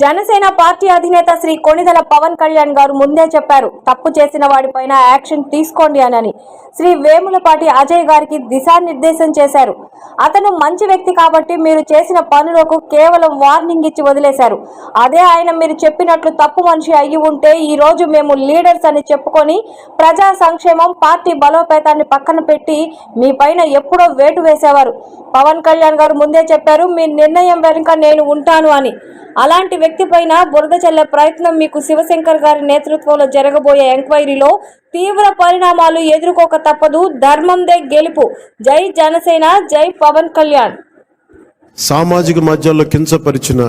Janasena party అధినేత శ్రీ కొణిదెల పవన్ కళ్యాణ్ గారు ముందే చెప్పారు తప్పు చేసిన వాడిపైన యాక్షన్ తీసుకోండి అని శ్రీ వేములపాటి అజయ్ గారికి దిశానిర్దేశం చేశారు. అతను మంచి వ్యక్తి కాబట్టి మీరు చేసిన పనులకు కేవలం వార్నింగ్ ఇచ్చి వదిలేశారు. అదే ఆయన మీరు చెప్పినట్లు తప్పు మనిషి అయ్యి ఉంటే ఈ రోజు మేము లీడర్స్ అని చెప్పుకొని ప్రజా సంక్షేమం పార్టీ బలోపేతాన్ని పక్కన పెట్టి మీ పైన ఎప్పుడో వేటు వేసేవారు. పవన్ కళ్యాణ్ గారు ముందే చెప్పారు మీ నిర్ణయం వెనుక నేను ఉంటాను అని. అలాంటి వ్యక్తి పైన బురద చల్లే ప్రయత్నం మీకు శివశంకర్ గారి నేతృత్వంలో జరగబోయే ఎంక్వైరీలో తీవ్ర పరిణామాలు ఎదుర్కోక తప్పదు. ధర్మందే గెలుపు. జై జనసేన జై పవన్ కళ్యాణ్. సామాజిక మాధ్యమాల్లో కించపరిచిన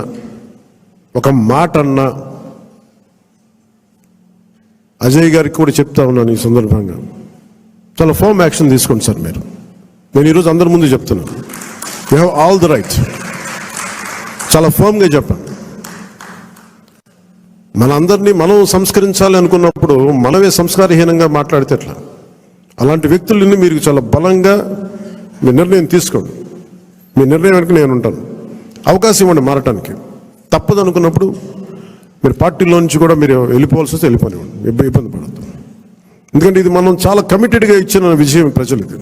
ఒక మాట అన్న అజయ్ గారికి కూడా చెప్తా ఉన్నాను ఈ సందర్భంగా. చాలా ఫోమ్ యాక్షన్ తీసుకోండి సార్ మీరు. నేను ఈరోజు అందరి ముందు చెప్తున్నాను. You have all the right చాలా ఫోమ్గా చెప్పండి. మనందరినీ మనం సంస్కరించాలి అనుకున్నప్పుడు మనమే సంస్కారహీనంగా మాట్లాడితే ఎట్లా? అలాంటి వ్యక్తులని మీరు చాలా బలంగా మీ నిర్ణయం తీసుకోండి. మీ నిర్ణయం వెనక నేను ఉంటాను. అవకాశం ఇవ్వండి మారటానికి. తప్పదు అనుకున్నప్పుడు మీరు పార్టీలో నుంచి కూడా మీరు వెళ్ళిపోవాల్సి వస్తే వెళ్ళిపోనివ్వండి. ఇబ్బంది పడద్దు. ఎందుకంటే ఇది మనం చాలా కమిటెడ్గా ఇచ్చిన విజయం ప్రజలకి.